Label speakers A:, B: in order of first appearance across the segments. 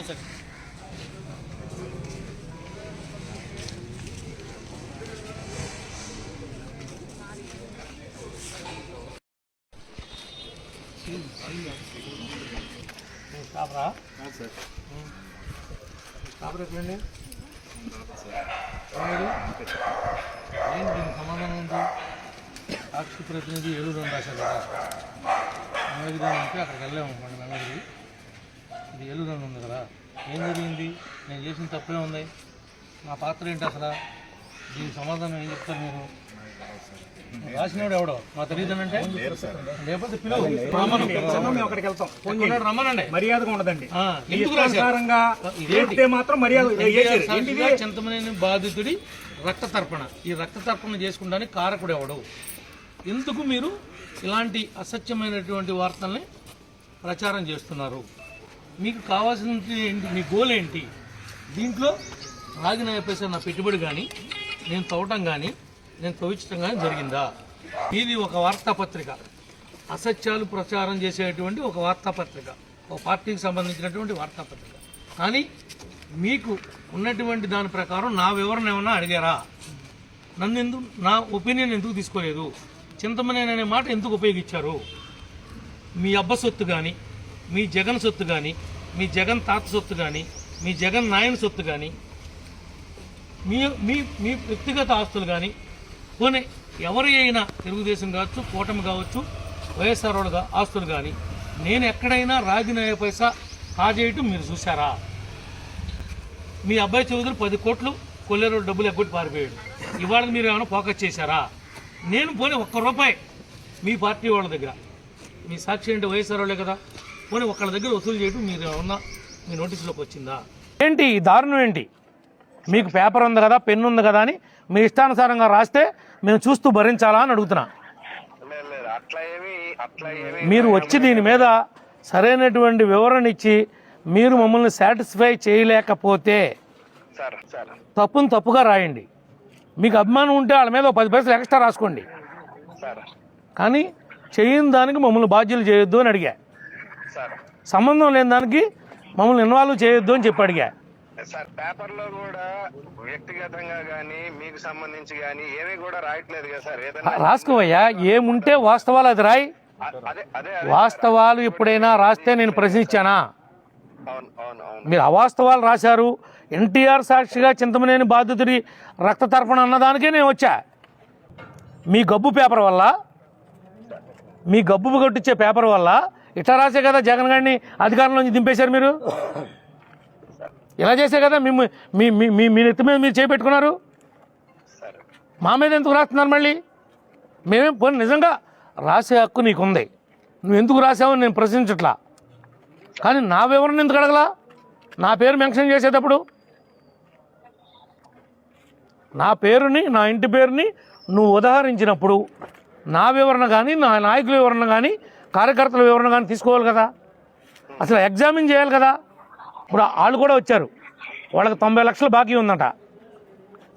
A: సరే కాపరా
B: సార్
A: కాపరా ఎక్కడండి ఎవరు? ఏంటి దీనికి సమాధానం ఉంది సాక్షి ప్రతినిధి ఏలూరు అని రాశారు కదా మంగళగిరి ఉంటే అక్కడికి వెళ్ళాము మన మంగళగిరి ఇది ఏలూరు అని ఉంది కదా ఏం జరిగింది? నేను చేసిన తప్పే ఉంది. నా పాత్ర ఏంటి అసలు? దీనికి సమాధానం ఏం చెప్తారు మీరు? రాసినవాడు ఎవడో? మా తెలియదనంటే లేకపోతే పిలువు? రమ్మనండి.
C: మర్యాదగా ఉండదండి.
A: ఎందుకు
C: మాత్రం మర్యాద
A: చింతమనేని బాధితుడి రక్త తర్పణ ఈ రక్త తర్పణ చేసుకుంటానికి కారకుడు ఎవడు? ఎందుకు మీరు ఇలాంటి అసత్యమైనటువంటి వార్తల్ని ప్రచారం చేస్తున్నారు? మీకు కావాల్సినది ఏంటి? మీ గోల్ ఏంటి? దీంట్లో రాగిన చెప్పేసి నా పెట్టుబడి కానీ నేను తవ్వటం కానీ నేను తవ్వించడం కానీ జరిగిందా? ఇది ఒక వార్తాపత్రిక. అసత్యాలు ప్రచారం చేసేటువంటి ఒక వార్తాపత్రిక. ఒక పార్టీకి సంబంధించినటువంటి వార్తాపత్రిక. కానీ మీకు ఉన్నటువంటి దాని ప్రకారం నా వివరణ ఏమన్నా అడిగారా? నన్ను ఎందుకు నా ఒపీనియన్ ఎందుకు తీసుకోలేదు? చింతమనేననే మాట ఎందుకు ఉపయోగించారు? మీ అబ్బసొత్తు కానీ మీ జగన్ సొత్తు కానీ మీ జగన్ తాత సొత్తు కానీ మీ జగన్ నాయన సొత్తు కానీ మీ మీ మీ వ్యక్తిగత ఆస్తులు కానీ పోనీ ఎవరి అయినా తెలుగుదేశం కావచ్చు కూటమి కావచ్చు వైఎస్ఆర్ వాళ్ళ ఆస్తులు కానీ నేను ఎక్కడైనా రాజీనాయ పైసా కాజేయటం మీరు చూసారా మీ అబ్బాయి చౌదరి పది కోట్లు కొల్లేరు డబ్బులు ఎగ్గొట్టి పారిపోయాడు. ఇవాళ మీరు ఏమైనా ఫోకస్ చేశారా? నేను పోనీ ఒక్క రూపాయి మీ పార్టీ వాళ్ళ దగ్గర. మీ సాక్షి అంటే వైఎస్ఆర్ వాళ్ళే కదా? పోనీ ఒకళ్ళ దగ్గర వసూలు చేయడం మీరు ఏమన్నా మీ నోటీసులోకి వచ్చిందా? ఏంటి ఈ దారుణం ఏంటి? మీకు పేపర్ ఉంది కదా పెన్ను ఉంది కదా అని మీ ఇష్టానుసారంగా రాస్తే మేము చూస్తూ భరించాలా అని అడుగుతున్నా. మీరు వచ్చి దీని మీద సరైనటువంటి వివరణ ఇచ్చి మీరు మమ్మల్ని సాటిస్ఫై చేయలేకపోతే తప్పును తప్పుగా రాయండి. మీకు అభిమానం ఉంటే వాళ్ళ మీద పది పైసలు ఎక్స్ట్రా రాసుకోండి. కానీ చేయని దానికి మమ్మల్ని బాధ్యులు చేయొద్దు అని అడిగా. సంబంధం లేని దానికి మమ్మల్ని ఇన్వాల్వ్ చేయొద్దు అని చెప్పి అడిగా.
D: సార్ పేపర్లో కూడా వ్యక్తిగతంగా గానీ మీకు సంబంధించి గానీ ఏమీ కూడా రాయట్లేదు కదా సార్. ఏదైనా
A: రాసుకోవయ్యా ఏముంటే వాస్తవాలు అది రాయి.
D: అదే అదే
A: వాస్తవాలు ఎప్పుడైనా రాస్తే నేను ప్రశ్నించానా?
D: అవును అవును అవును.
A: మీరు అవాస్తవాలు రాశారు. ఎన్టీఆర్ సాక్షిగా చింతమనేని బాధితుడి రక్త తర్పణ అన్నదానికే నేను వచ్చా. మీ గబ్బు పేపర్ వల్ల మీ గబ్బు కొట్టించే పేపర్ వల్ల ఇట్లా రాసే కదా జగన్ గారిని అధికారంలోంచి దింపేశారు మీరు? ఇలా చేసే కదా మీ మీ మీ- మీ నెత్తి మీద మీరు చేపెట్టుకున్నారు? మా మీద ఎందుకు రాస్తున్నారు మళ్ళీ? మేమేం పోనీ నిజంగా రాసే హక్కు నీకుంది. నువ్వు ఎందుకు రాసావని నేను ప్రశ్నించట్లా. కానీ నా వివరణ ఎందుకు అడగలా? నా పేరు మెన్షన్ చేసేటప్పుడు? నా పేరుని నా ఇంటి పేరుని నువ్వు ఉదాహరించినప్పుడు నా వివరణ కానీ నా నాయకుల వివరణ కానీ కార్యకర్తల వివరణ కానీ తీసుకోవాలి కదా? అసలు ఎగ్జామిన్ చేయాలి కదా? ఇప్పుడు వాళ్ళు కూడా వచ్చారు. వాళ్ళకి తొంభై లక్షలు బాకీ ఉందంట.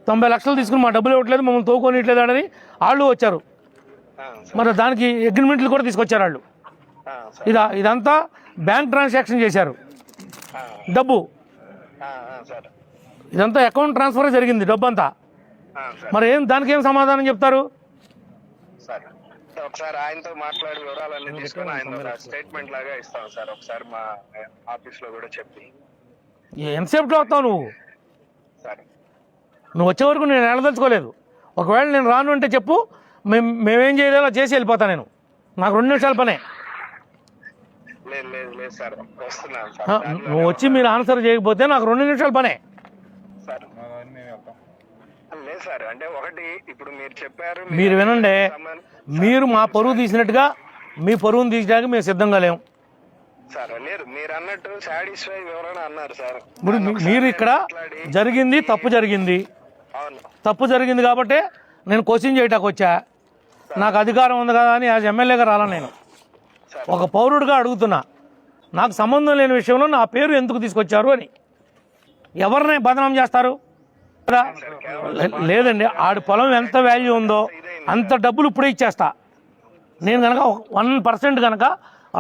A: తొంభై లక్షలు తీసుకుని మా డబ్బులు ఇవ్వట్లేదు మమ్మల్ని తోకొనిట్లేదు అని వాళ్ళు వచ్చారు. మరి దానికి అగ్రిమెంట్లు కూడా తీసుకొచ్చారు వాళ్ళు. ఇదా ఇదంతా బ్యాంక్ ట్రాన్సాక్షన్ చేశారు. డబ్బు. ఇదంతా అకౌంట్ ట్రాన్స్ఫర్ జరిగింది డబ్బు అంతా మరి ఏం దానికి ఏం సమాధానం చెప్తారు?
D: సార్. ఒకసారి ఆయనతో మాట్లాడి వివరాలన్నీ తీసుకొని ఆయన స్టేట్మెంట్ లాగా ఇస్తాం సార్. ఒకసారి మా ఆఫీస్లో కూడా చెప్పి.
A: ఎంతసేపులో వస్తావు నువ్వు? నువ్వు వచ్చే వరకు నేను వెళ్ళదలుచుకోలేదు ఒకవేళ నేను రాను అంటే చెప్పు మేము మేమేం చేయలేదో చేసి వెళ్ళిపోతా నేను. నాకు రెండు నిమిషాల పనే.
D: లేదు లేదు లేదు సార్. వస్తున్నాను
A: ఆ,
D: సార్
A: నువ్వు వచ్చి మీరు ఆన్సర్ చేయకపోతే నాకు రెండు నిమిషాల పనే.
D: లేదు సార్. అంటే ఒకటి ఇప్పుడు మీరు చెప్పారు
A: మీరు వినండి. మీరు మా పరువు తీసినట్టుగా మీ పరువును తీసడానికి మేము సిద్ధంగా లేము.
D: సార్ లేదు మీరు అన్నట్టు సాటిస్ఫై వివరణ అన్నారు సార్.
A: ఇప్పుడు మీరు ఇక్కడ జరిగింది తప్పు జరిగింది. తప్పు జరిగింది కాబట్టి నేను క్వశ్చన్ చేయటానికి వచ్చా? నాకు అధికారం ఉంది కదా అని యాజ్ ఎమ్మెల్యేగా రాలా నేను. ఒక పౌరుడిగా అడుగుతున్నా నాకు సంబంధం లేని విషయంలో నా పేరు ఎందుకు తీసుకొచ్చారు అని. ఎవరిని బదనాం చేస్తారు? లేదండి ఆడి పొలం ఎంత వాల్యూ ఉందో అంత డబ్బులు ఇప్పుడే ఇచ్చేస్తా. నేను కనుక వన్ పర్సెంట్ కనుక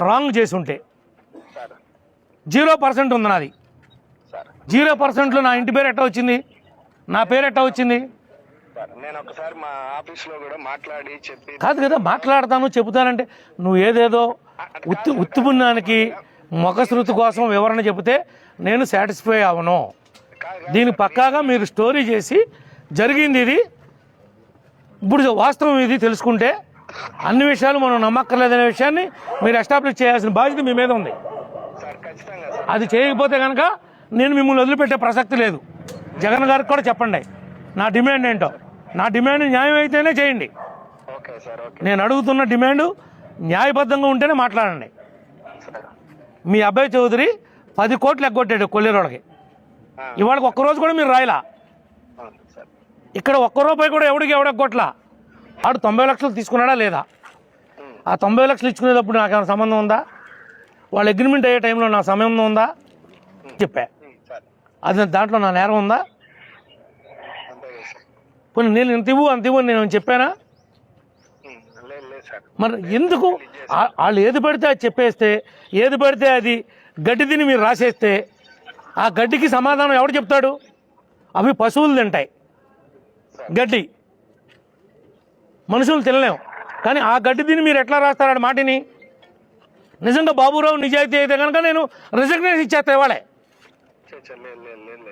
A: రాంగ్ చేసి ఉంటే జీరో పర్సెంట్ ఉంది నాది. జీరో పర్సెంట్లో నా ఇంటి పేరు ఎట్టా వచ్చింది? నా పేరు ఎట్టా వచ్చింది?
D: నేను ఒకసారి మా ఆఫీస్లో కూడా మాట్లాడి చెప్పి
A: కాదు కదా మాట్లాడతాను చెబుతానంటే నువ్వు ఏదేదో ఉత్తి ఉత్తుపుణ్యానికి ముఖశృతి కోసం వివరణ చెబితే నేను సాటిస్ఫై అవను. దీని పక్కాగా మీరు స్టోరీ చేసి జరిగింది ఇది. ఇప్పుడు వాస్తవం ఇది తెలుసుకుంటే అన్ని విషయాలు మనం నమ్మక్కర్లేదనే విషయాన్ని మీరు ఎస్టాబ్లిష్ చేయాల్సిన బాధ్యత మీ మీద ఉంది. అది చేయకపోతే కనుక నేను మిమ్మల్ని వదిలిపెట్టే ప్రసక్తి లేదు. జగన్ గారికి కూడా చెప్పండి. నా డిమాండ్ ఏంటో. నా డిమాండ్ న్యాయం అయితేనే చేయండి. నేను అడుగుతున్న డిమాండ్ న్యాయబద్ధంగా ఉంటేనే మాట్లాడండి. మీ అబ్బాయి చౌదరి పది కోట్లు ఎగ్గొట్టాడు కొల్లేరోళ్ళకి
D: ఆ,
A: ఇవాళకి ఒక్కరోజు కూడా మీరు రాయలా? ఇక్కడ ఒక్క రూపాయి కూడా ఎవడికి ఎవడెగ్గొట్లా ఆడు తొంభై లక్షలు తీసుకున్నాడా లేదా? ఆ తొంభై లక్షలు ఇచ్చుకునేటప్పుడు నాకేమైనా సంబంధం ఉందా? వాళ్ళ అగ్రిమెంట్ అయ్యే టైంలో నా సమయం ఉందా? చెప్పా. అది దాంట్లో నా నేరం ఉందా? పోనీ నేను ఇంత ఇవ్వు అంత ఇవ్వు నేను చెప్పానా? మరి ఎందుకు? వాళ్ళు ఏది పడితే అది చెప్పేస్తే ఏది పడితే అది గడ్డి తిని మీరు రాసేస్తే ఆ గడ్డికి సమాధానం ఎవడు చెప్తాడు? అవి పశువులు తింటాయి. గడ్డి. మనుషులు తినలేం. కానీ ఆ గడ్డి తిని మీరు ఎట్లా రాస్తారని మాటిని? నిజంగా బాబురావు నిజాయితీ అయితే కనుక నేను రిజగ్నేషన్ ఇచ్చేస్తా ఇవాళే.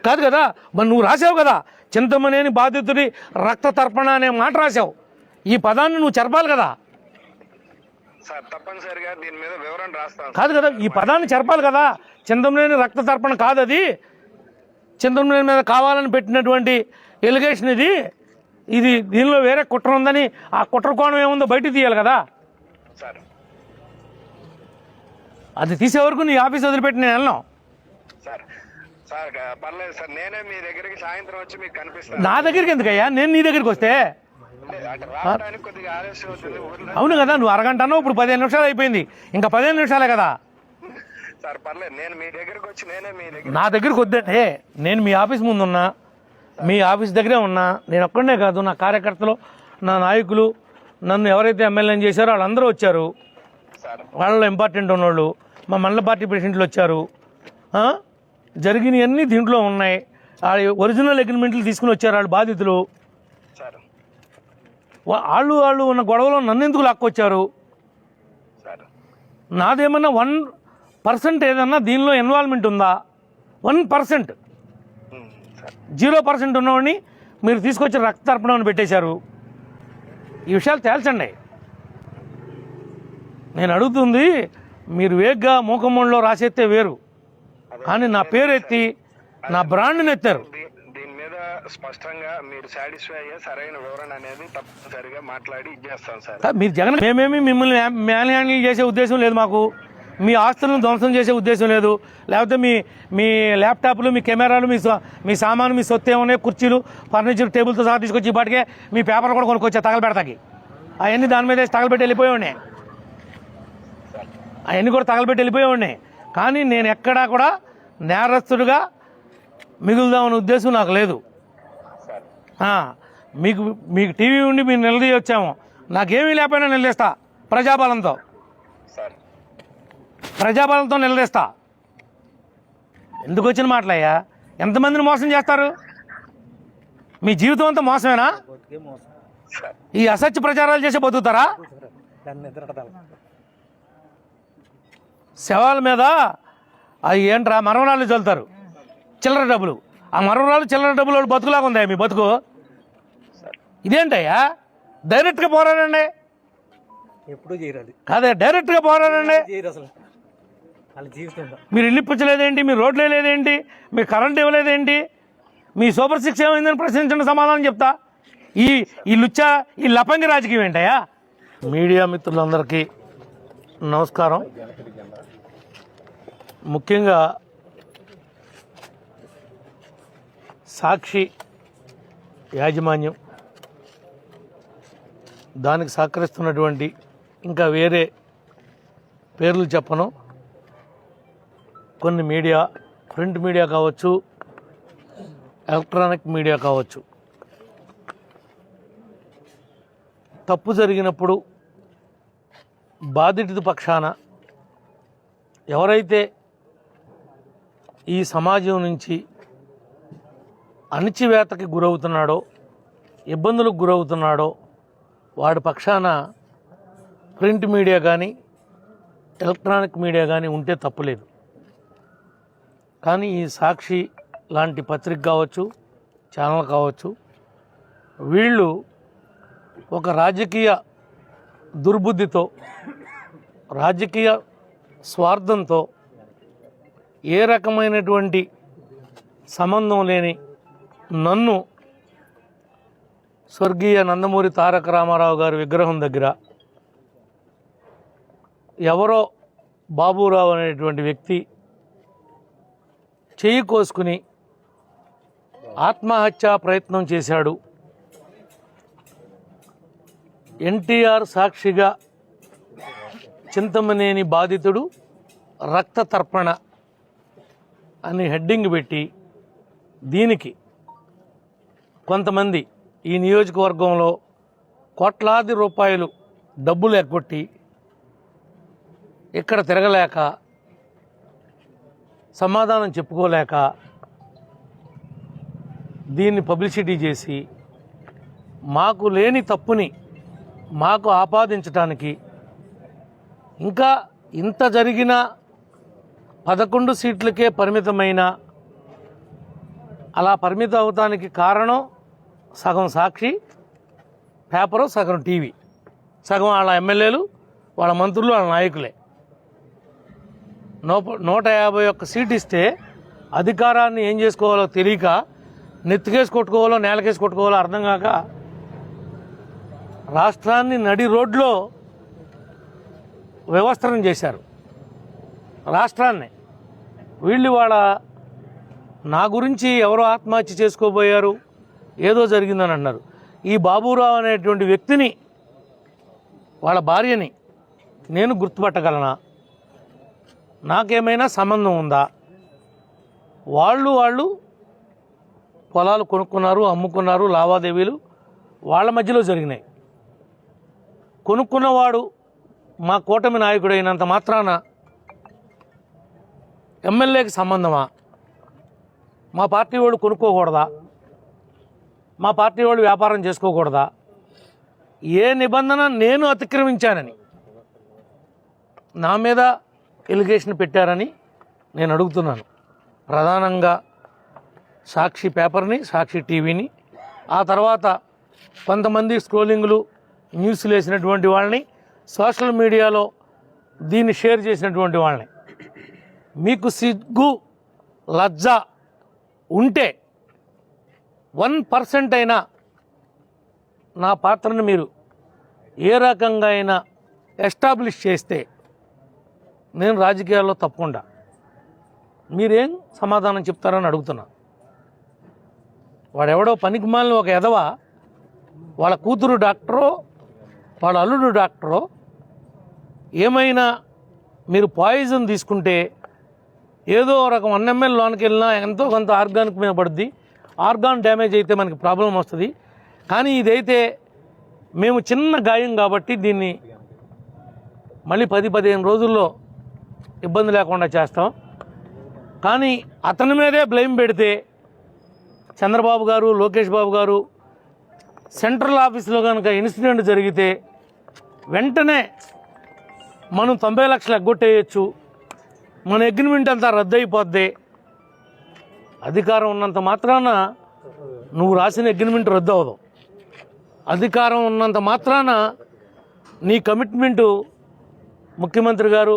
A: కాదు కదా? మరి నువ్వు రాసావు కదా? చింతమనేని బాధితుడి రక్త తర్పణ అనే మాట రాసావు. ఈ పదాన్ని నువ్వు చెరపాలి కదా?
D: సార్ తప్పనిసరిగా దీని మీద వివరణ రాస్తాను
A: కాదు కదా ఈ పదాన్ని చెరపాలి కదా. చింతమనేని రక్త తర్పణ కాదు అది. చింతమనేని మీద కావాలని పెట్టినటువంటి ఎలిగేషన్ ఇది. ఇది దీనిలో వేరే కుట్ర ఉందని ఆ కుట్ర కోణం ఏముందో బయటికి తీయాలి కదా.
D: సార్.
A: అది తీసే వరకు నీ ఆఫీస్ వదిలిపెట్టి నేను వెళ్ళను.
D: సార్ సార్ పర్లేదు సార్ నేనే మీ దగ్గరికి సాయంత్రం వచ్చి మీకు కనిపిస్తాను.
A: నా దగ్గరికి ఎందుకయ్యా? నేను నీ దగ్గరికి వస్తే. అవును కదా నువ్వు అరగంట అన్నావు ఇప్పుడు పదిహేను నిమిషాలు అయిపోయింది. ఇంకా పదిహేను నిమిషాలే కదా.
D: సార్ పర్లేదు నేను మీ దగ్గరికి వచ్చి నేనే మీ దగ్గర
A: నా దగ్గరికి వద్దంటే నేను మీ ఆఫీస్ ముందు ఉన్నా మీ ఆఫీస్ దగ్గరే ఉన్నా నేను ఒక్కడనే కాదు నా కార్యకర్తలు నా నాయకులు నన్ను ఎవరైతే ఎమ్మెల్యేని చేశారో వాళ్ళందరూ వచ్చారు. వాళ్ళలో ఇంపార్టెంట్ ఉన్నోళ్ళు మా మండల పార్టీ ప్రెసిడెంట్లు వచ్చారు? జరిగినవన్నీ దీంట్లో ఉన్నాయి. ఆ ఒరిజినల్ అగ్రిమెంట్లు తీసుకుని వచ్చారు వాళ్ళు బాధితులు. వాళ్ళు వాళ్ళు ఉన్న గొడవలో నన్ను ఎందుకు లాక్కొచ్చారు నాదేమన్నా వన్ పర్సెంట్ ఏదన్నా దీనిలో ఇన్వాల్వ్మెంట్ ఉందా? One percent. జీరో పర్సెంట్ ఉన్నవాడిని మీరు తీసుకొచ్చి రక్త తర్పణం పెట్టేశారు. ఈ విషయాలు తేల్చండి. నేను అడుగుతుంది మీరు వేగ్గా మూకమ్మలో రాసేస్తే వేరు. కానీ నా పేరు ఎత్తి నా బ్రాండ్ని ఎత్తారు
D: స్పష్టంగా మీరు సాటిస్ఫై అయ్యే సరైన వివరణ అనేది తప్పనిసరిగా మాట్లాడి ఇచ్చేస్తాం సార్.
A: మీరు జగన్ మేమేమి మిమ్మల్ని మ్యాన్ హ్యాండిల్ చేసే ఉద్దేశం లేదు మాకు. మీ ఆస్తులను ధ్వంసం చేసే ఉద్దేశం లేదు. లేకపోతే మీ మీ ల్యాప్టాప్లు మీ కెమెరాలు మీ మీ సామాను మీ సొత్తు ఏమన్నా కుర్చీలు ఫర్నిచర్ టేబుల్తో సహా తీసుకొచ్చి ఇప్పటికే మీ పేపర్ కూడా కొనుక్కొచ్చా తగలబెడతాకి? అవన్నీ దాని మీద తగలబెట్టి వెళ్ళిపోయి ఉన్నాయి అవన్నీ కూడా తగలబెట్టి వెళ్ళిపోయి ఉన్నాయి కానీ నేను ఎక్కడా కూడా నేరస్తుడిగా మిగులుదామనే ఉద్దేశం నాకు లేదు. మీకు మీకు టీవీ ఉండి మీరు నిలదీయ వచ్చాము నాకేమీ లేకపోయినా నిలదీస్తా. ప్రజాబలంతో. ప్రజాబలంతో నిలదీస్తా. ఎందుకు వచ్చిన మాటలయ్యా? ఎంతమందిని మోసం చేస్తారు? మీ జీవితం అంతా మోసమేనా? ఈ అసత్య ప్రచారాలు చేసి బతుకుతారా? శవాల మీద అవి ఏంట్రా మరమరాలు చల్లుతారు చిల్లర డబ్బులు. ఆ మరమరాలు చిల్లర డబ్బులు బతుకులాగా ఉందా మీ బతుకు? ఇదేంటయ్యా? డైరెక్ట్గా పోరాడండి.
B: ఎప్పుడూ అది.
A: కాదే డైరెక్ట్గా పోరాడండి.
B: చేయరు అసలు. వాళ్ళ జీవితం
A: మీరు ఇల్లు ఇప్పించలేదేంటి మీ రోడ్లు వేయలేదేంటి? మీ కరెంట్ ఇవ్వలేదేంటి? మీ సూపర్ సిక్స్ ఏమైందని ప్రశ్నించిన సమాధానం చెప్తా. ఈ ఈ లుచ్చ ఈ లపంగి రాజకీయం ఏంటయ్యా? మీడియా మిత్రులందరికీ నమస్కారం. ముఖ్యంగా సాక్షి యాజమాన్యం దానికి సహకరిస్తున్నటువంటి ఇంకా వేరే పేర్లు చెప్పను. కొన్ని మీడియా ప్రింట్ మీడియా కావచ్చు ఎలక్ట్రానిక్ మీడియా కావచ్చు. తప్పు జరిగినప్పుడు బాధితుడి పక్షాన ఎవరైతే ఈ సమాజం నుంచి అణిచివేతకి గురవుతున్నాడో ఇబ్బందులకు గురవుతున్నాడో వాడి పక్షాన ప్రింట్ మీడియా కానీ ఎలక్ట్రానిక్ మీడియా కానీ ఉంటే తప్పులేదు. కానీ ఈ సాక్షి లాంటి పత్రిక కావచ్చు ఛానల్ కావచ్చు వీళ్ళు ఒక రాజకీయ దుర్బుద్ధితో రాజకీయ స్వార్థంతో ఏ రకమైనటువంటి సంబంధం లేని నన్ను స్వర్గీయ నందమూరి తారక రామారావు గారి విగ్రహం దగ్గర ఎవరో బాబురావు అనేటువంటి వ్యక్తి చేయి కోసుకుని ఆత్మహత్యా ప్రయత్నం చేశాడు. ఎన్టీఆర్ సాక్షిగా చింతమనేని బాధితుడు రక్త తర్పణ అని హెడ్డింగ్ పెట్టి దీనికి కొంతమంది ఈ నియోజకవర్గంలో కోట్లాది రూపాయలు డబ్బులు ఎగ్గొట్టి ఇక్కడ తిరగలేక సమాధానం చెప్పుకోలేక దీన్ని పబ్లిసిటీ చేసి మాకు లేని తప్పుని మాకు ఆపాదించడానికి ఇంకా ఇంత జరిగిన పదకొండు సీట్లకే పరిమితమైన అలా పరిమితం అవటానికి కారణం సగం సాక్షి పేపరు సగం టీవీ. సగం వాళ్ళ ఎమ్మెల్యేలు వాళ్ళ మంత్రులు వాళ్ళ నాయకులే. నూప నూట యాభై ఒక్క సీట్ ఇస్తే అధికారాన్ని ఏం చేసుకోవాలో తెలియక నెత్తికేసి కొట్టుకోవాలో నేలకేసి కొట్టుకోవాలో అర్థం కాక రాష్ట్రాన్ని నడి రోడ్లో వ్యవస్థను చేశారు. రాష్ట్రాన్ని. వీళ్ళు వాళ్ళ నా గురించి ఎవరో ఆత్మహత్య చేసుకోబోయారు? ఏదో జరిగిందని అన్నారు ఈ బాబురావు అనేటువంటి వ్యక్తిని వాళ్ళ భార్యని నేను గుర్తుపట్టగలనా? నాకేమైనా సంబంధం ఉందా? వాళ్ళు వాళ్ళు పొలాలు కొనుక్కున్నారు అమ్ముకున్నారు లావాదేవీలు వాళ్ళ మధ్యలో జరిగినాయి. కొనుక్కున్నవాడు మా కూటమి నాయకుడైనంత మాత్రాన ఎమ్మెల్యేకి సంబంధమా? మా పార్టీ వాడు కొనుక్కోకూడదా? మా పార్టీ వాళ్ళు వ్యాపారం చేసుకోకూడదా? ఏ నిబంధన నేను అతిక్రమించానని నా మీద ఎలిగేషన్ పెట్టారని నేను అడుగుతున్నాను. ప్రధానంగా సాక్షి పేపర్ని సాక్షి టీవీని ఆ తర్వాత కొంతమంది స్క్రోలింగ్లు న్యూస్లు వేసినటువంటి వాళ్ళని సోషల్ మీడియాలో దీన్ని షేర్ చేసినటువంటి వాళ్ళని. మీకు సిగ్గు లజ్జ ఉంటే వన్ పర్సెంట్ అయినా నా పాత్రను మీరు ఏ రకంగా అయినా ఎస్టాబ్లిష్ చేస్తే నేను రాజకీయాల్లో తప్పకుండా మీరేం సమాధానం చెప్తారని అడుగుతున్నా. వాడెవడో పనికిమాలిన ఒక ఎదవ వాళ్ళ కూతురు డాక్టరో వాళ్ళ అల్లుడు డాక్టరో ఏమైనా మీరు పాయిజన్ తీసుకుంటే ఏదో రకం వన్ ఎంఎల్ లోనికి వెళ్ళినా ఎంతో కొంత ఆర్గానిక్ మీద పడుద్ది. ఆర్గాన్ డ్యామేజ్ అయితే మనకి ప్రాబ్లం వస్తుంది. కానీ ఇదైతే మేము చిన్న గాయం కాబట్టి దీన్ని మళ్ళీ పది పదిహేను రోజుల్లో ఇబ్బంది లేకుండా చేస్తాం. కానీ అతని మీదే బ్లేమ్ పెడితే చంద్రబాబు గారు లోకేష్ బాబు గారు సెంట్రల్ ఆఫీస్లో కనుక ఇన్సిడెంట్ జరిగితే వెంటనే మనం తొంభై లక్షలు ఎగ్గొట్టేయచ్చు. మన అగ్రిమెంట్ అంతా రద్దయిపోద్ది. అధికారం ఉన్నంత మాత్రాన నువ్వు రాసిన అగ్రిమెంట్ రద్దు అవ్వదు అధికారం ఉన్నంత మాత్రాన నీ కమిట్మెంటు ముఖ్యమంత్రి గారు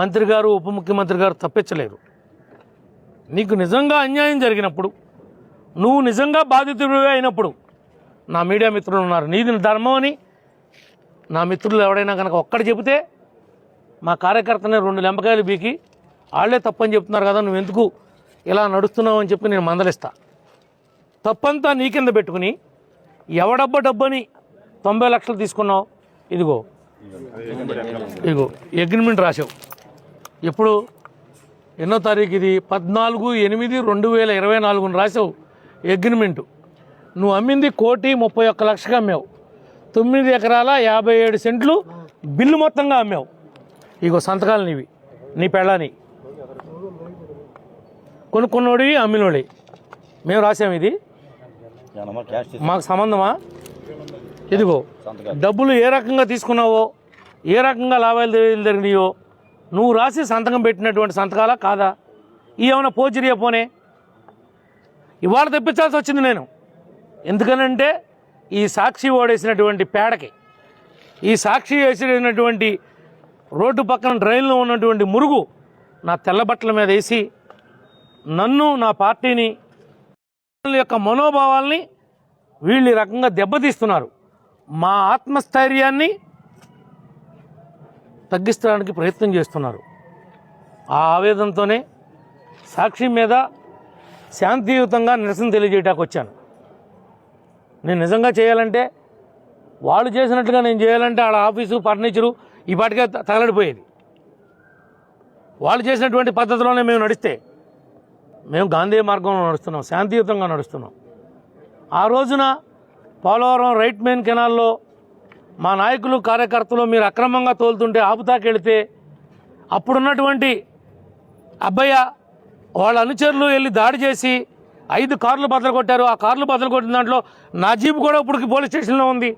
A: మంత్రి గారు ఉప ముఖ్యమంత్రి గారు తప్పించలేరు. నీకు నిజంగా అన్యాయం జరిగినప్పుడు నువ్వు నిజంగా బాధితుడివే అయినప్పుడు నా మీడియా మిత్రులు ఉన్నారు. నీది ధర్మం అని నా మిత్రులు ఎవడైనా కనుక ఒక్కడు చెబితే మా కార్యకర్తనే రెండు లెంపకాయలు బీకి వాళ్ళే తప్పని చెప్తున్నారు కదా నువ్వెందుకు ఇలా నడుస్తున్నావు అని చెప్పి నేను మందలిస్తా. తప్పంతా నీ కింద పెట్టుకుని ఎవడబ్బ డబ్బని తొంభై లక్షలు తీసుకున్నావు? ఇదిగో. ఇదిగో అగ్రిమెంట్ రాసావు ఎప్పుడు? ఎన్నో తారీఖు ఇది? పద్నాలుగు ఎనిమిది రెండు వేల ఇరవై నాలుగును రాసావు అగ్రిమెంటు నువ్వు అమ్మింది కోటి ముప్పై ఒక్క లక్షగా అమ్మావు. తొమ్మిది ఎకరాల యాభై ఏడు సెంట్లు బిల్లు మొత్తంగా అమ్మావు. ఇగో సంతకాలు నీవి. నీ పెళ్ళని. కొనుక్కున్నోడి అమ్మినోడి. మేము రాసాము ఇది. మాకు సంబంధమా? ఇదిగో డబ్బులు ఏ రకంగా తీసుకున్నావో ఏ రకంగా లాభాలు జరిగినాయో నువ్వు రాసి సంతకం పెట్టినటువంటి సంతకాలా కాదా? ఏమైనా పోచిరియా పోనే ఇవాళ తెప్పించాల్సి వచ్చింది నేను. ఎందుకనంటే ఈ సాక్షి ఓడేసినటువంటి పేడకి ఈ సాక్షి వేసినటువంటి రోడ్డు పక్కన డ్రైన్లో ఉన్నటువంటి మురుగు నా తెల్ల బట్టల మీద వేసి నన్ను నా పార్టీని యొక్క మనోభావాల్ని వీళ్ళు ఈ రకంగా దెబ్బతీస్తున్నారు. మా ఆత్మస్థైర్యాన్ని తగ్గిస్తడానికి ప్రయత్నం చేస్తున్నారు. ఆ ఆవేదనతోనే సాక్షి మీద శాంతియుతంగా నిరసన తెలియజేయటానికి వచ్చాను. నేను నిజంగా చేయాలంటే వాళ్ళు చేసినట్లుగా నేను చేయాలంటే ఆడ ఆఫీసు ఫర్నిచరు ఈ పాటికే త- తగలడిపోయేది. వాళ్ళు చేసినటువంటి పద్ధతిలోనే మేము నడిస్తే మేము గాంధీ మార్గంలో నడుస్తున్నాం శాంతియుతంగా నడుస్తున్నాం. ఆ రోజున పోలవరం రైట్ మెయిన్ కెనాల్లో మా నాయకులు కార్యకర్తలు మీరు అక్రమంగా తోలుతుంటే ఆపుతాకెళితే అప్పుడున్నటువంటి అబ్బయ్య వాళ్ళ అనుచరులు వెళ్ళి దాడి చేసి ఐదు కార్లు బద్దలు కొట్టారు. ఆ కార్లు బద్దలు కొట్టిన దాంట్లో నా జీపు కూడా ఇప్పటికి పోలీస్ స్టేషన్లో ఉంది.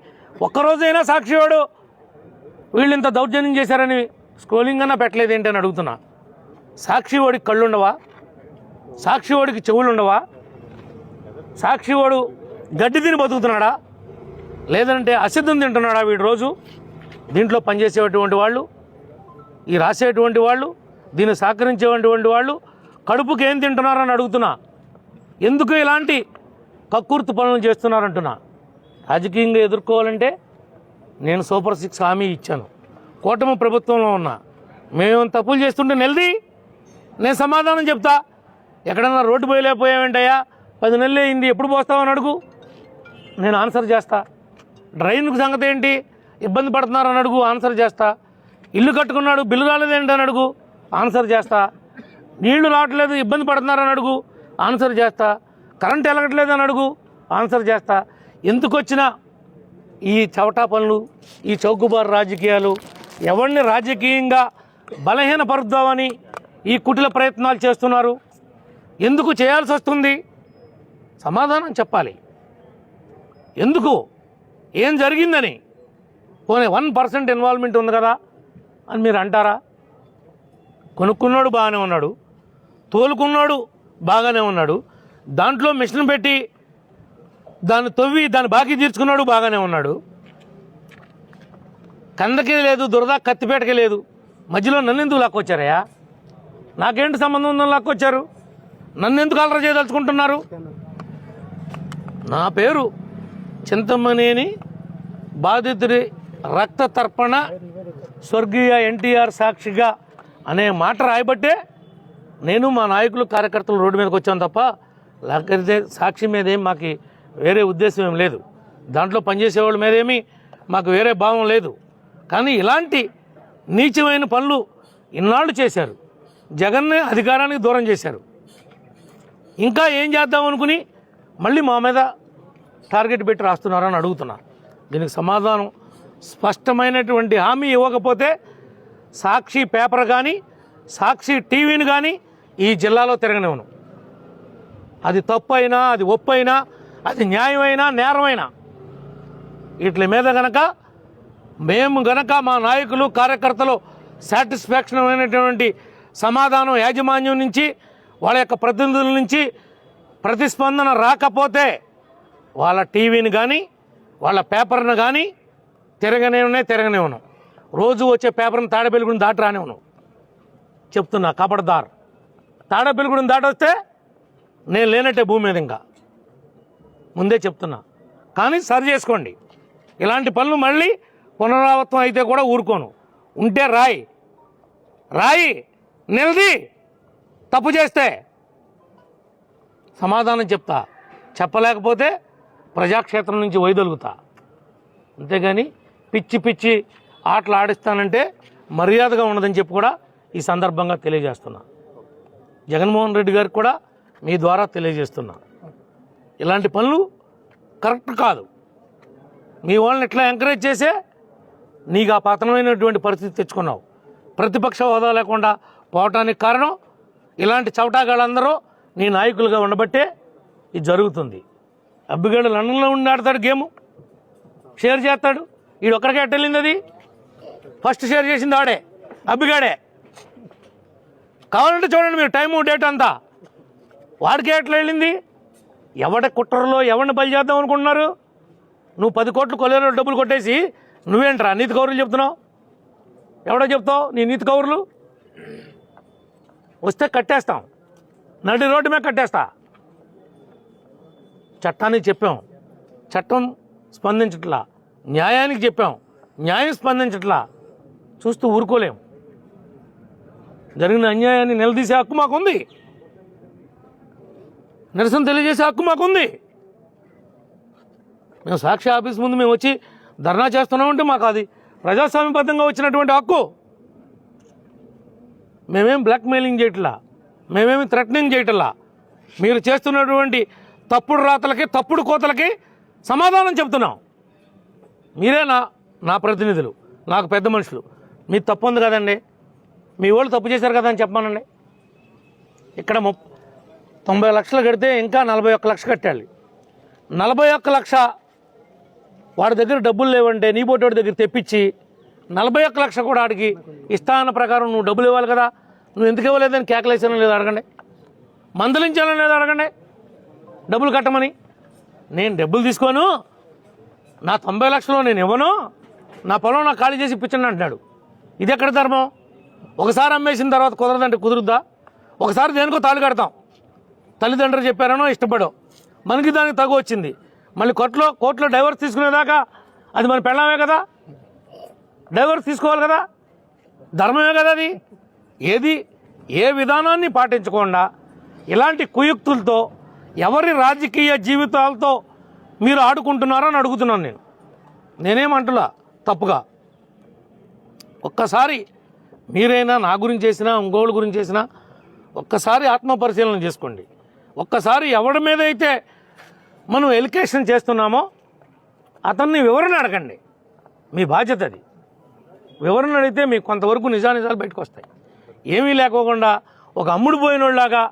A: ఒక్కరోజైనా సాక్షివాడు వీళ్ళు ఇంత దౌర్జన్యం చేశారని స్క్రోలింగ్ అన్నా పెట్టలేదు ఏంటి అని అడుగుతున్నా. సాక్షివాడికి కళ్ళుండవా? సాక్షివాడికి చెవులు ఉండవా? సాక్షివాడు గడ్డి తిని బతుకుతున్నాడా? లేదంటే అసిద్ధం తింటున్నాడా వీడు రోజు? దీంట్లో పనిచేసేటువంటి వాళ్ళు ఈ రాసేటువంటి వాళ్ళు దీన్ని సహకరించేటువంటి వాళ్ళు కడుపుకి ఏం తింటున్నారని అడుగుతున్నా. ఎందుకు ఇలాంటి కక్కుర్తి పనులు చేస్తున్నారంటున్నా? రాజకీయంగా ఎదుర్కోవాలంటే నేను సూపర్ సిక్స్ హామీ ఇచ్చాను. కూటమి ప్రభుత్వంలో ఉన్నా. మేము తప్పులు చేస్తుంటే నిలది నేను సమాధానం చెప్తా. ఎక్కడన్నా రోడ్డు పోయలేకపోయావేంటయ్యా? పది నెలలు అయింది ఎప్పుడు పోస్తావని అడుగు. నేను ఆన్సర్ చేస్తా. డ్రైన్కు సంగతి ఏంటి ఇబ్బంది పడుతున్నారని అడుగు ఆన్సర్ చేస్తా. ఇల్లు కట్టుకున్నాడు బిల్లు రాలేదేంటి అని అడుగు ఆన్సర్ చేస్తా. నీళ్ళు రావట్లేదు ఇబ్బంది పడుతున్నారని అడుగు ఆన్సర్ చేస్తా. కరెంట్ వెలగట్లేదు అని అడుగు ఆన్సర్ చేస్తా. ఎందుకు వచ్చినా ఈ చవటా పనులు ఈ చౌకబారు రాజకీయాలు ఎవరిని రాజకీయంగా బలహీనపరుద్దామని ఈ కుటిల ప్రయత్నాలు చేస్తున్నారు. ఎందుకు చేయాల్సి వస్తుంది? సమాధానం చెప్పాలి. ఎందుకు? ఏం జరిగిందని? పోనీ వన్ పర్సెంట్ ఇన్వాల్వ్మెంట్ ఉంది కదా అని మీరు అంటారా? కొనుక్కున్నాడు బాగానే ఉన్నాడు. తోలుకున్నాడు బాగానే ఉన్నాడు. దాంట్లో మిషన్ పెట్టి దాన్ని తవ్వి దాన్ని బాకీ తీర్చుకున్నాడు బాగానే ఉన్నాడు. కందకి లేదు దురద కత్తిపేటకి లేదు. మధ్యలో నన్ను ఎందుకు లాక్కొచ్చారయ్యా? నాకేంటి సంబంధం ఉందని లాక్కొచ్చారు? నన్ను ఎందుకు అలర చేయదలుచుకుంటున్నారు? నా పేరు చింతమనేని బాధితుడి రక్త తర్పణ స్వర్గీయ ఎన్టీఆర్ సాక్షిగా అనే మాట రాయబట్టే నేను మా నాయకులు కార్యకర్తలు రోడ్డు మీదకి వచ్చాను తప్ప లేకపోతే సాక్షి మీద ఏం మాకు వేరే ఉద్దేశం ఏం లేదు. దాంట్లో పనిచేసే వాళ్ళ మీద ఏమీ మాకు వేరే భావం లేదు. కానీ ఇలాంటి నీచమైన పనులు ఇన్నాళ్ళు చేశారు. జగన్నే అధికారానికి దూరం చేశారు. ఇంకా ఏం చేద్దాం అనుకుని మళ్ళీ మా మీద టార్గెట్ పెట్టి రాస్తున్నారని అడుగుతున్నా. దీనికి సమాధానం స్పష్టమైనటువంటి హామీ ఇవ్వకపోతే సాక్షి పేపర్ కానీ సాక్షి టీవీని కానీ ఈ జిల్లాలో తిరగనివ్వను. అది తప్పు అయినా అది ఒప్పు అయినా అది న్యాయమైనా నేరమైనా. వీటి మీద గనక మేము గనక మా నాయకులు కార్యకర్తలు సాటిస్ఫాక్షన్ అయినటువంటి సమాధానం యాజమాన్యం నుంచి వాళ్ళ యొక్క ప్రతినిధుల నుంచి ప్రతిస్పందన రాకపోతే వాళ్ళ టీవీని కానీ వాళ్ళ పేపర్ను కానీ తిరగనివ్వనే తిరగనివ్వను రోజు వచ్చే పేపర్ని తాడబెలుగుని దాటి రానివ్వను చెప్తున్నా కబడ్దార్ తాడబెలుగుడిని దాటొస్తే నేను లేనట్టే భూమి మీద ఇంకా. ముందే చెప్తున్నా. కానీ సరి చేసుకోండి. ఇలాంటి పనులు మళ్ళీ పునరావృతం అయితే కూడా ఊరుకోను. ఉంటే రాయి. రాయి నిలది. తప్పు చేస్తే సమాధానం చెప్తా. చెప్పలేకపోతే ప్రజాక్షేత్రం నుంచి వైదొలుగుతా. అంతేగాని పిచ్చి పిచ్చి ఆటలు ఆడిస్తానంటే మర్యాదగా ఉండదని చెప్పి కూడా ఈ సందర్భంగా తెలియజేస్తున్నా. జగన్మోహన్ రెడ్డి గారికి కూడా మీ ద్వారా తెలియజేస్తున్నా. ఇలాంటి పనులు కరెక్ట్ కాదు. మీ వాళ్ళని ఇట్లా ఎంకరేజ్ చేసే నీకు ఆ పతనమైనటువంటి పరిస్థితి తెచ్చుకున్నావు. ప్రతిపక్ష హోదా లేకుండా పోవటానికి కారణం ఇలాంటి చవటాగాళ్ళందరూ నీ నాయకులుగా ఉండబట్టే ఇది జరుగుతుంది. అబ్బిగాడు లండన్లో ఉండి ఆడతాడు గేము. షేర్ చేస్తాడు. వీడు ఒక్కడికే ఎట్టెళ్ళింది అది ఫస్ట్ షేర్ చేసింది ఆడే. అబ్బిగాడే. కావాలంటే చూడండి మీరు టైము డేట్ అంతా. వాడికి ఎట్లా వెళ్ళింది? ఎవడ కుట్రలో ఎవరిని బలి చేద్దాం అనుకుంటున్నారు? నువ్వు పది కోట్లు కొలేరు డబ్బులు కొట్టేసి నువ్వేంట్రా నీతి కౌరులు చెప్తున్నావు? ఎవడో చెప్తావు? నీ నీతి కౌరులు? వస్తే కట్టేస్తాం. నడి రోడ్డు మీద కట్టేస్తా. చట్టానికి చెప్పాం. చట్టం స్పందించట్లా. న్యాయానికి చెప్పాం. న్యాయం స్పందించట్లా. చూస్తూ ఊరుకోలేం. జరిగిన అన్యాయాన్ని నిలదీసే హక్కు మాకుంది. నిరసన తెలియజేసే హక్కు మాకుంది. మేము సాక్షి ఆఫీస్ ముందు మేము వచ్చి ధర్నా చేస్తున్నామంటే మాకు అది ప్రజాస్వామ్యబద్ధంగా వచ్చినటువంటి హక్కు. మేమేం బ్లాక్మెయిలింగ్ చేయట్లా? మేమేమి థ్రెటనింగ్ చేయట్లా? మీరు చేస్తున్నటువంటి తప్పుడు రాతలకి తప్పుడు కోతలకి సమాధానం చెప్తున్నాం మీరే నా నా ప్రతినిధులు నాకు పెద్ద మనుషులు. మీ తప్పు ఉంది కదండి? మీ వాళ్ళు తప్పు చేశారు కదా అని చెప్పమానండి ఇక్కడ ముప్ తొంభై లక్షలు కడితే ఇంకా నలభై ఒక్క లక్ష కట్టాలి. నలభై ఒక్క లక్ష వాడి దగ్గర డబ్బులు లేవంటే నీ బోటోడి వాడి దగ్గర తెప్పించి నలభై ఒక్క లక్ష కూడా ఆడికి అన్న ప్రకారం నువ్వు డబ్బులు ఇవ్వాలి కదా. నువ్వు ఎందుకు ఇవ్వలేదని కేకలేసానో లేదు అడగండి. మందలించాలని లేదో అడగండి. డబ్బులు కట్టమని. నేను డబ్బులు తీసుకోను. నా తొంభై లక్షలు నేను ఇవ్వను. నా పొలం నాకు ఖాళీ చేసి ఇప్పించండి అంటున్నాడు. ఇది ఎక్కడ ధర్మం? ఒకసారి అమ్మేసిన తర్వాత కుదరదంటే కుదురుద్దా? ఒకసారి దేనికో తాళి కడతాం. తల్లిదండ్రులు చెప్పారనో ఇష్టపడో. మనకి దానికి తగు వచ్చింది. మళ్ళీ కోర్టులో కోర్టులో డైవర్స్ తీసుకునేదాకా అది మన పెళ్ళామే కదా? డైవర్స్ తీసుకోవాలి కదా? ధర్మమే కదా అది? ఏది? ఏ విధానాన్ని పాటించకుండా ఇలాంటి కుయుక్తులతో ఎవరి రాజకీయ జీవితాలతో మీరు ఆడుకుంటున్నారో అని అడుగుతున్నాను నేను. నేనేమంటులా తప్పుగా. ఒక్కసారి మీరైనా నా గురించి చేసినా ఇంకోళ్ళ గురించి చేసినా ఒక్కసారి ఆత్మపరిశీలన చేసుకోండి. ఒక్కసారి ఎవడి మీద అయితే మనం ఎలికేషన్ చేస్తున్నామో అతన్ని వివరణ అడగండి. మీ బాధ్యత అది. వివరణ అడిగితే మీకు కొంతవరకు నిజానిజాలు బయటకు వస్తాయి ఏమీ లేకోకుండా ఒక అమ్ముడు పోయినోళ్ళలాగా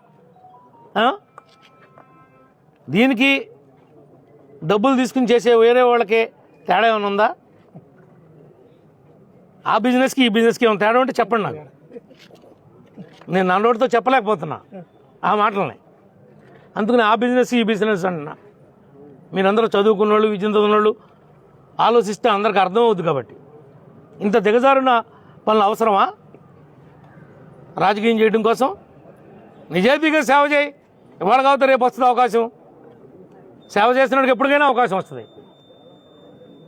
A: దీనికి డబ్బులు తీసుకుని చేసే వేరే వాళ్ళకి తేడా ఏమైనా ఉందా? ఆ బిజినెస్కి ఈ బిజినెస్కి ఏమైనా తేడా ఉంటే చెప్పండి నాకు. నేను నా చెప్పలేకపోతున్నా ఆ మాటలని. అందుకని ఆ బిజినెస్ ఈ బిజినెస్ అంటున్నా మీరందరూ చదువుకున్న వాళ్ళు విద్య చదువుకున్న వాళ్ళు ఆలోచిస్తే అందరికి అర్థం అవుద్ది కాబట్టి. ఇంత దిగజారున పనులు అవసరమా? రాజకీయం చేయడం కోసం? నిజాయితీగా సేవ చేయి. ఇవాళ కాకపోతే రేపు వస్తుంది అవకాశం. సేవ చేసినోడికి ఎప్పటికైనా అవకాశం వస్తుంది.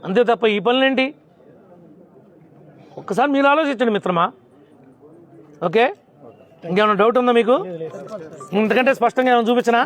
A: అంతే తప్ప ఈ పనులేంటి? ఒక్కసారి మీరు ఆలోచించండి మిత్రమా. ఓకే? ఇంకేమైనా డౌట్ ఉందా మీకు? ఇంతకంటే స్పష్టంగా ఏమైనా చూపించనా?